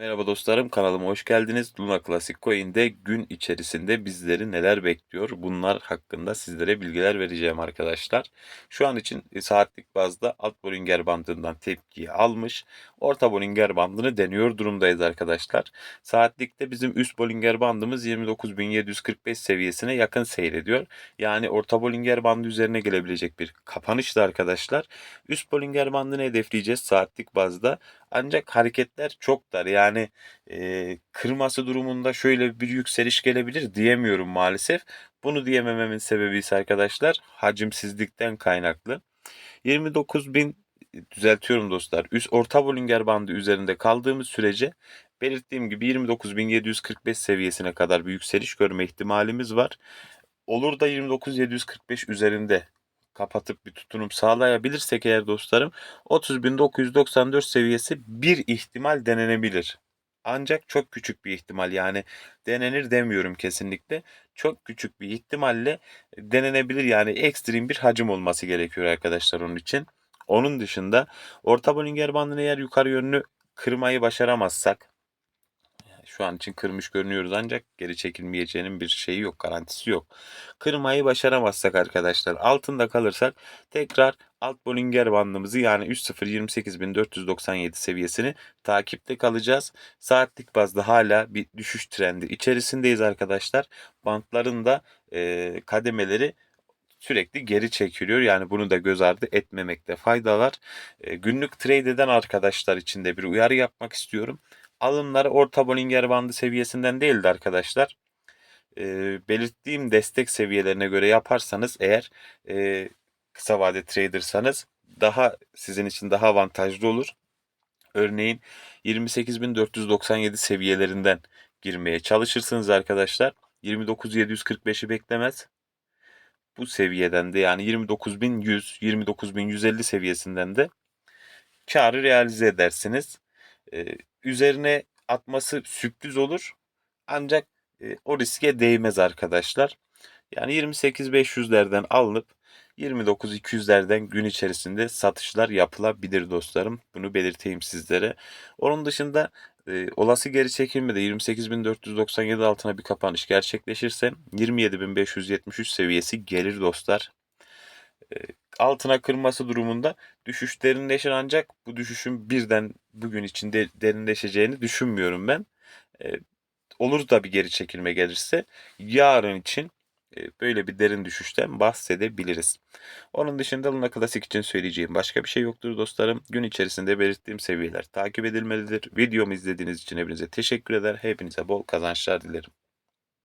Merhaba dostlarım kanalıma hoş geldiniz. Luna Classic Coin'de gün içerisinde bizleri neler bekliyor? Bunlar hakkında sizlere bilgiler vereceğim arkadaşlar. Şu an için e, saatlik bazda alt Bollinger bandından tepkiyi almış. Orta Bollinger bandını deniyor durumdayız arkadaşlar. Saatlikte bizim üst Bollinger bandımız 29.745 seviyesine yakın seyrediyor. Yani orta Bollinger bandı üzerine gelebilecek bir kapanıştı arkadaşlar. Üst Bollinger bandını hedefleyeceğiz saatlik bazda. Ancak hareketler çok dar. Yani e, kırması durumunda şöyle bir yükseliş gelebilir diyemiyorum maalesef. Bunu diyemememin sebebi ise arkadaşlar hacimsizlikten kaynaklı. 29.000 düzeltiyorum dostlar. Üst orta Bollinger bandı üzerinde kaldığımız sürece belirttiğim gibi 29.745 seviyesine kadar bir yükseliş görme ihtimalimiz var. Olur da 29.745 üzerinde kapatıp bir tutunum sağlayabilirsek eğer dostlarım 30.994 seviyesi bir ihtimal denenebilir. Ancak çok küçük bir ihtimal yani denenir demiyorum kesinlikle. Çok küçük bir ihtimalle denenebilir yani ekstrem bir hacim olması gerekiyor arkadaşlar onun için. Onun dışında orta Bollinger bandını eğer yukarı yönlü kırmayı başaramazsak şu an için kırmış görünüyoruz ancak geri çekilmeyeceğinin bir şeyi yok, garantisi yok. Kırmayı başaramazsak arkadaşlar altında kalırsak tekrar alt Bollinger bandımızı yani 3.028.497 seviyesini takipte kalacağız. Saatlik bazda hala bir düşüş trendi içerisindeyiz arkadaşlar. Bantların da e, kademeleri sürekli geri çekiliyor. Yani bunu da göz ardı etmemekte fayda var. Günlük trade eden arkadaşlar için de bir uyarı yapmak istiyorum alımları orta Bollinger bandı seviyesinden değildi arkadaşlar. E, belirttiğim destek seviyelerine göre yaparsanız eğer e, kısa vade tradersanız daha sizin için daha avantajlı olur. Örneğin 28.497 seviyelerinden girmeye çalışırsınız arkadaşlar. 29.745'i beklemez. Bu seviyeden de yani 29.100, 29.150 seviyesinden de karı realize edersiniz. Ee, üzerine atması sürpriz olur. Ancak e, o riske değmez arkadaşlar. Yani 28.500'lerden alınıp 29.200'lerden gün içerisinde satışlar yapılabilir dostlarım. Bunu belirteyim sizlere. Onun dışında e, olası geri çekilmede 28.497 altına bir kapanış gerçekleşirse 27.573 seviyesi gelir dostlar. E, altına kırması durumunda düşüş derinleşir ancak bu düşüşün birden bugün içinde derinleşeceğini düşünmüyorum ben. E, olur da bir geri çekilme gelirse yarın için e, böyle bir derin düşüşten bahsedebiliriz. Onun dışında Luna Klasik için söyleyeceğim başka bir şey yoktur dostlarım. Gün içerisinde belirttiğim seviyeler takip edilmelidir. Videomu izlediğiniz için hepinize teşekkür eder. Hepinize bol kazançlar dilerim.